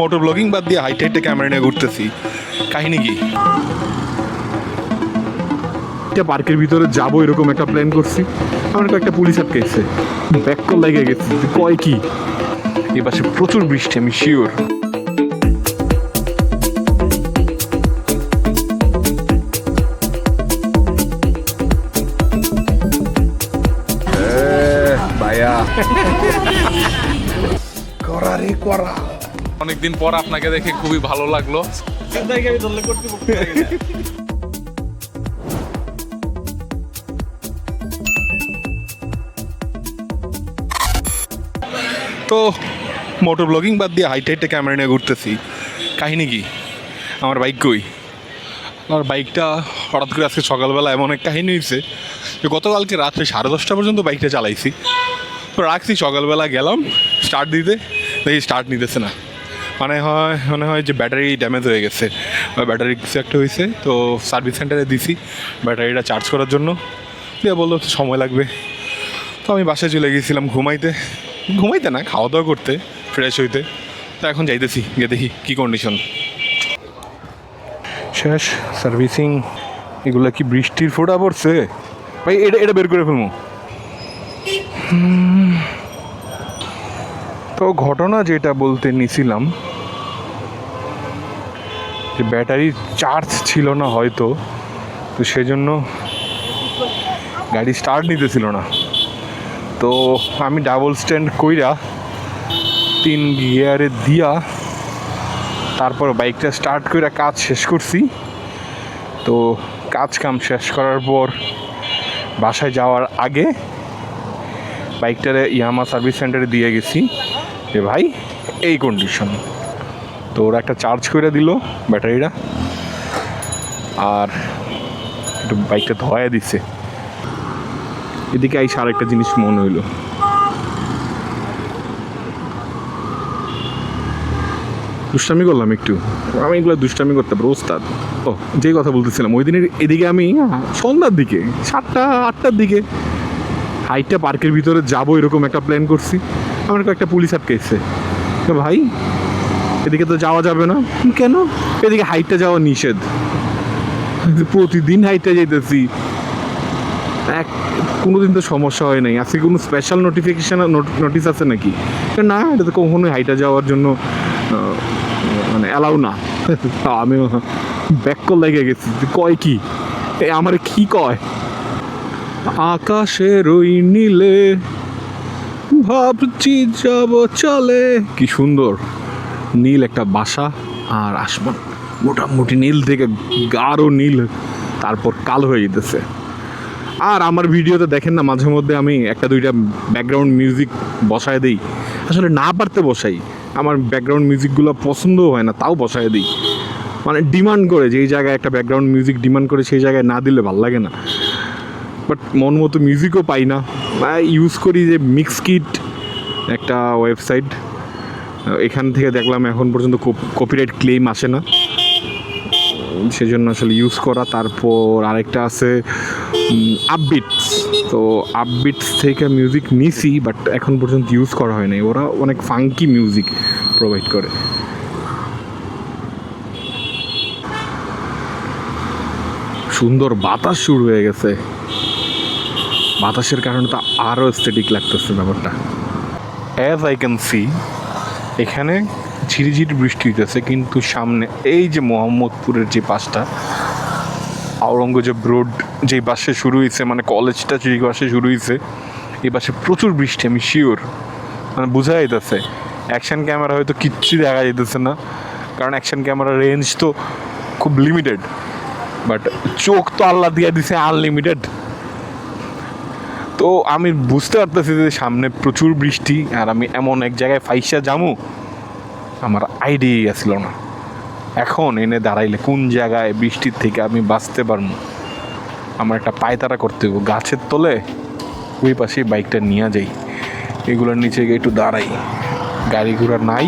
Motor blogging বাদ দিয়ে হাইটে হাইটে ক্যামেরা নিয়ে ঘুরতেছি। কাহিনী কি? একটা পার্কের ভিতরে যাব এরকম একটা প্ল্যান করছি। আমার কয়েকটা পুলিশ আটকাইছে। ব্যাক কল লেগে গেছে। কয় কি? এই পাশে প্রচুর বৃষ্টি আমি শিওর রে করা। অনেকদিন পর আপনাকে দেখে খুবই ভালো লাগল। তো মোটর ব্লগিং বাদ দিয়ে হাইটে হাইটে ক্যামেরা নিয়ে ঘুরতেছি। কাহিনী কি? আমার বাইক কই? আমার বাইকটা হঠাৎ করে আজকে সকালবেলা এমন এক কাহিনী হয়েছে যে গতকালকে রাত্রে সাড়ে দশটা পর্যন্ত বাইকটা চালাইছি। তো রাখছি সকালবেলা গেলাম স্টার্ট দিতে। দেখি স্টার্ট নিতেছে না। মানে হয়, মনে হয় যে ব্যাটারি ড্যামেজ হয়ে গেছে। বা ব্যাটারি কিছু একটা হয়েছে, তো সার্ভিস সেন্টারে দিছি ব্যাটারিটা চার্জ করার জন্য। দিয়ে বলল, সময় লাগবে। তো আমি বাসায় চলে গিয়েছিলাম ঘুমাইতে। ঘুমাইতে না খাওয়া দাওয়া করতে ফ্রেশ হইতে। তো এখন যাইতেছি, গিয়ে দেখি কী কন্ডিশন শেষ সার্ভিসিং এগুলো কি বৃষ্টির ফোটা পড়ছে? ভাই, এটা এটা বের করে ফেলব। তো ঘটনা যেটা বলতে নিছিলাম যে ব্যাটারি চার্জ ছিল না হয়তো, তো সেজন্য গাড়ি স্টার্ট নিতেছিল না। তো আমি ডাবল স্ট্যান্ড কইরা তিন গিয়ারে দিয়া তারপর বাইকটা স্টার্ট করে কাজ শেষ করছি। তো কাজ কাম শেষ করার পর বাসায় যাওয়ার আগে বাইকটারে ইয়ামা সার্ভিস সেন্টারে দিয়ে গেছি যে, ভাই, এই কন্ডিশন তো ওরা একটা চার্জ করে দিল ব্যাটারিটা। আর একটু বাইকটা ধোয়া দিচ্ছে এদিকে আইসা আরেকটা জিনিস মনে হইল। দুষ্টামি করলাম একটু। আমি এগুলো দুষ্টামি করতে পারব, ওস্তাদ। ও, যেই কথা বলতেছিলাম, ওই দিনের এদিকে আমি সন্ধ্যার দিকে, সাতটা, আটটার দিকে হাইটটা পার্কের ভিতরে যাব এরকম একটা প্ল্যান করছি। আমার কয়েকটা পুলিশ আটকাইছে। তো ভাই এদিকে তো যাওয়া যাবে না। কেন? এদিকে হাইটটা যাওয়া নিষেধ। প্রতিদিন হাইটটা যাইতেছি। এক কোনোদিন তো সমস্যা হয় নাই। আজকে কোনো স্পেশাল নোটিফিকেশান নোটিস আছে নাকি? না এটা তো কখনোই হাইটা যাওয়ার জন্য মানে অ্যালাউ না। আমি ব্যাক কল লেগে গেছি। কয় কি? আমার কি কয়? আকাশের ওই নীলে ভাবছি যাব চলে। কি সুন্দর। নীল একটা বাসা আর আসমান মোটামুটি নীল থেকে গাঢ় নীল, তারপর কালো হয়ে যেতেছে। আর আমার ভিডিওতে দেখেন না, মাঝে মধ্যে আমি একটা দুইটা ব্যাকগ্রাউন্ড মিউজিক বসায় দিই। আসলে না পারতে বসাই। আমার ব্যাকগ্রাউন্ড মিউজিকগুলো পছন্দও হয় না, তাও বসায় দিই। মানে ডিমান্ড করে, যেই জায়গায় একটা ব্যাকগ্রাউন্ড মিউজিক ডিমান্ড করে, সেই জায়গায় না দিলে ভালো লাগে না। বাট মন মতো মিউজিকও পাই না। ইউজ করি যে মিক্স কিট একটা ওয়েবসাইট এখান থেকে দেখলাম এখন পর্যন্ত কপিরাইট ক্লেম আসে না। সেজন্য আসলে ইউজ করা। তারপর আরেকটা আছে আপবিটস তো আপবিটস থেকে মিউজিক নিছি বাট এখন পর্যন্ত ইউজ করা হয় নাই। ওরা অনেক ফাঙ্কি মিউজিক প্রোভাইড করে। সুন্দর বাতাস শুরু হয়ে গেছে। বাতাসের কারণে তো আরও এস্থেটিক লাগতেছে ব্যাপারটা। অ্যাজ আই ক্যান সি এখানে ঝিরিঝিরি বৃষ্টি হইতেছে, কিন্তু সামনে এই যে মোহাম্মদপুরের যে বাসটা, আওরঙ্গজেব রোড যেই বাসে শুরু হয়েছে মানে কলেজটা যে বাসে শুরু হয়েছে এই বাসে প্রচুর বৃষ্টি, আমি শিওর মানে বোঝা যাইতেছে অ্যাকশন ক্যামেরা হয়তো কিচ্ছু দেখা যাইতেছে না, কারণ অ্যাকশন ক্যামেরার রেঞ্জ তো খুব লিমিটেড বাট চোখ তো আল্লাহ দিয়ে দিছে আনলিমিটেড তো আমি বুঝতে পারতেছি যে সামনে প্রচুর বৃষ্টি, আর আমি এমন এক জায়গায় ফাইসা যামু আমার আইডিয়াই আসছিল না। এখন এনে দাঁড়াইলে কোন জায়গায় বৃষ্টির থেকে আমি বাঁচতে পারব? আমার একটা পায়তারা করতে হবে, গাছের তলে ওই পাশে বাইকটা নিয়ে যাই। এগুলোর নিচে একটু দাঁড়াই। গাড়ি ঘোড়া নাই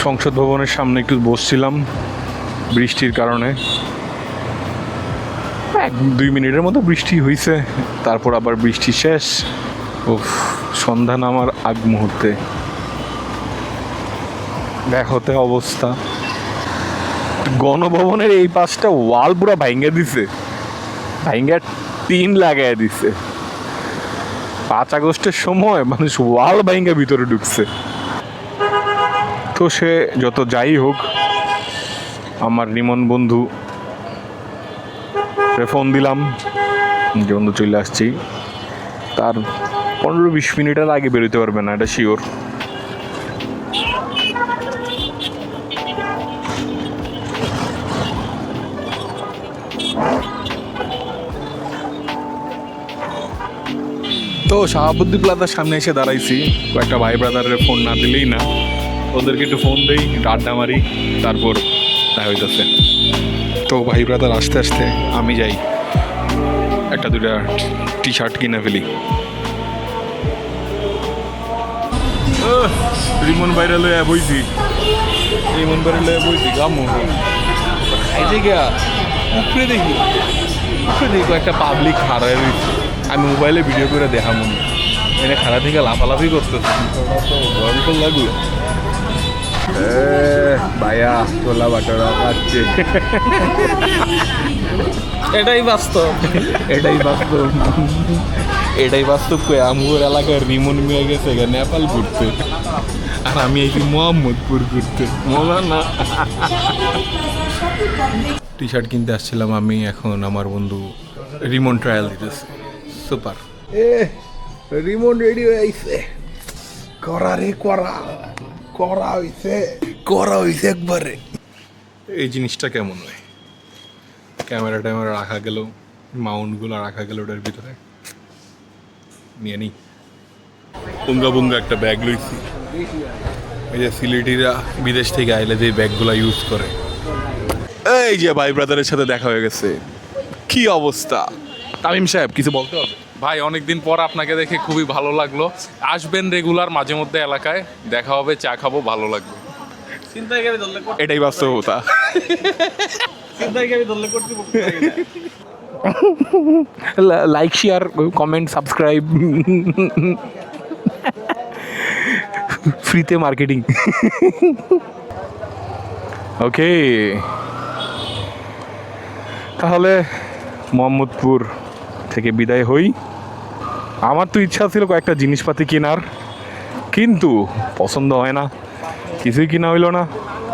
সংসদ ভবনের সামনে একটু বসছিলাম বৃষ্টির কারণে। এক, দুই মিনিটের মতো বৃষ্টি হয়েছে তারপর আবার বৃষ্টি শেষ। উফ, সন্ধ্যা নামার আগ মুহূর্তে। দেখতে অবস্থা। গণভবনের এই পাশটা ওয়াল পুরো ভাঙ্গে দিছে। ভাঙ্গা টিন লাগাই দিছে। পাঁচ আগস্টের সময় মানুষ ওয়াল ভাঙ্গা ভিতরে ঢুকছে। তো সে যত যাই হোক, আমার নিমন বন্ধু ফোন দিলাম যে বন্ধু চলে আসছি। তার পনেরো বিশ মিনিটের আগে বেরোতে পারবে না, এটা শিওর তো শাহাবুদ্দি প্লাজার সামনে এসে দাঁড়াইছি। কয়েকটা ভাই ব্রাদারের ফোন না দিলেই না। ওদেরকে একটু ফোন দেই একটু আড্ডা মারি তারপর দেখা হইতেছে। তো ভাই ব্রাদার আস্তে আস্তে আমি যাই। একটা দুটা টি শার্ট কিনে ফেলি। রিমন বাইরে লয়ে বইছি। রিমন বাইরে লয়ে বইছি গামো। খাইতে গিয়া উপরে দেখি। উপরে দেখি একটা পাবলিক হারায় রয়েছে। আমি মোবাইলে ভিডিও করে দেখা মনে এনে খারা থেকে লাফালাফি করতেছে। তো ভয়ঙ্কর লাগল। ভাইয়া ছোলা বাটারা খাচ্ছে। এটাই বাস্তব। এটাই বাস্তব। এটাই বাস্তব কই আমগুর এলাকার রিমন মিয়া গেছে নেপাল ঘুরতে। আর আমি এই মোহাম্মদপুর ঘুরতে। মজা না টি শার্ট কিনতে আসছিলাম আমি এখন আমার বন্ধু রিমন ট্রায়াল দিতেছে। সুপার এ রিমোট রেডি হয়ে আইছে। করা রে করা। করা হইছে। করা হইছে একবারে। এই জিনিসটা কেমন হয়? ক্যামেরা ট্যামেরা রাখা গেল মাউন্টগুলো রাখা গেল ওটার ভিতরে। নিয়ে নিই বুঙ্গা বুঙ্গা একটা ব্যাগ লইছি। এই যে সিলেটিরা বিদেশ থেকে আইলে যে ব্যাগগুলো ইউজ করে। এই যে ভাই ব্রাদারের সাথে দেখা হয়ে গেছে। কি অবস্থা? তামিম সাহেব কিছু বলতে হবে? ভাই অনেকদিন পর আপনাকে দেখে খুবই ভালো লাগল। আসবেন রেগুলার মাঝে মধ্যে এলাকায় দেখা হবে চা খাব ভালো লাগবে। এটাই বাস্তবতা। লাইক শেয়ার কমেন্ট সাবস্ক্রাইব ফ্রিতে মার্কেটিং ওকে তাহলে মোহাম্মদপুর থেকে বিদায় হই। আমার তো ইচ্ছা ছিল কয়েকটা জিনিসপাতি কেনার, কিন্তু পছন্দ হয় না, কিছুই কিনা হইল না।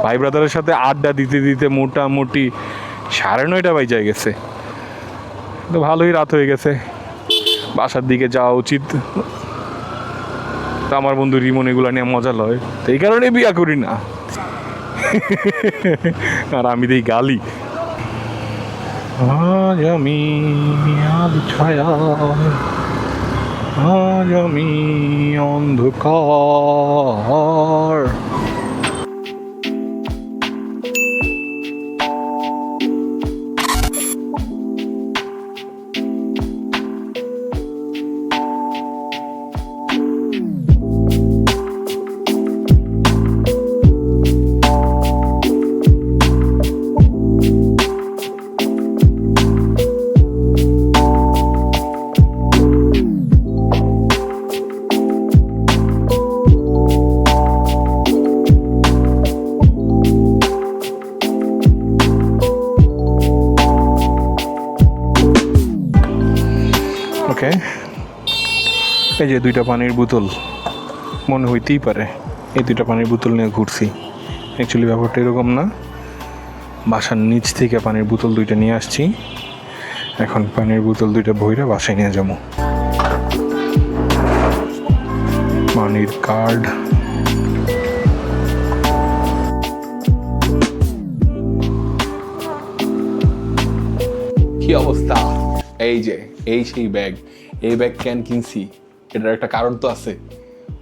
ভাই ব্রাদারের সাথে আড্ডা দিতে দিতে মোটামুটি সাড়ে নয়টা বাজে গেছে। তো ভালোই রাত হয়ে গেছে। বাসার দিকে যাওয়া উচিত। তা আমার বন্ধু রিমন এগুলো নিয়ে মজা লয়। তো এই কারণে বিয়া করি না। আর আমি দিই গালি। আমি ছায়া। আজ আমি অন্ধকার। ওকে এই যে দুইটা পানির বোতল, মনে হইতেই পারে এই দুইটা পানির বোতল নিয়ে ঘুরছি। অ্যাকচুয়ালি ব্যাপারটা এরকম না। বাসার নিচ থেকে পানির বোতল দুইটা নিয়ে আসছি। এখন পানির বোতল দুইটা ভইরা বাসায় নিয়ে যাব। পানির কার্ড। কি অবস্থা? এই যে, এই সেই ব্যাগ এই ব্যাগ কেন কিনছি। এটার একটা কারণ তো আছে।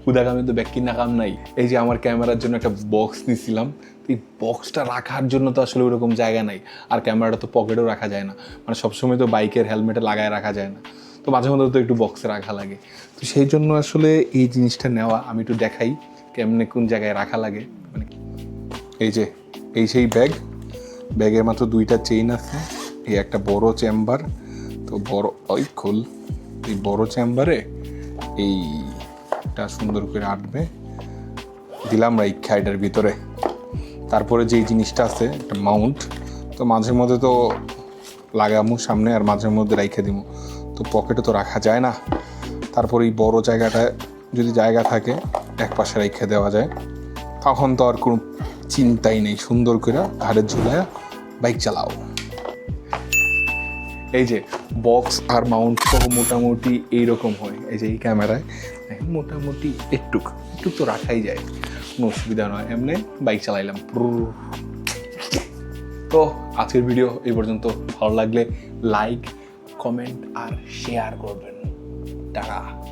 হুদাক আমি তো ব্যাগ কিনা কাম নাই। এই যে আমার ক্যামেরার জন্য একটা বক্স নিয়েছিলাম এই বক্সটা রাখার জন্য তো আসলে ওরকম জায়গা নাই। আর ক্যামেরাটা তো পকেটেও রাখা যায় না। মানে সবসময় তো বাইকের হেলমেটে লাগায় রাখা যায় না। তো মাঝে মধ্যে তো একটু বক্সে রাখা লাগে। তো সেই জন্য আসলে এই জিনিসটা নেওয়া, আমি একটু দেখাই কেমনে কোন জায়গায় রাখা লাগে। মানে এই যে, এই সেই ব্যাগ ব্যাগের মাত্র দুইটা চেইন আছে। এই একটা বড় চেম্বার তো বড়, ওই খোল, এই বড় চেম্বারে এইটা সুন্দর করে আটবে। দিলাম রাইখা এটার ভিতরে। তারপরে যেই জিনিসটা আছে, একটা মাউন্ট, তো মাঝে মধ্যে তো লাগামু সামনে আর মাঝে মধ্যে রাইখে দিব তো পকেটে তো রাখা যায় না। তারপর এই বড় জায়গাটায় যদি জায়গা থাকে, এক পাশে রেখে দেওয়া যায়। তখন তো আর কোনো চিন্তাই নেই, সুন্দর করে ঘাড়ে ঝুলায় বাইক চালাও। এই যে বক্স আর মাউন্ট সহ মোটামুটি এইরকম হয়, এই যে এই ক্যামেরায় মোটামুটি একটু একটু তো রাখাই যায়, কোনো অসুবিধা নয়। এমনি বাইক চালাইলাম। তো আজকের ভিডিও এই পর্যন্ত। ভালো লাগলে লাইক কমেন্ট আর শেয়ার করবেন। টাকা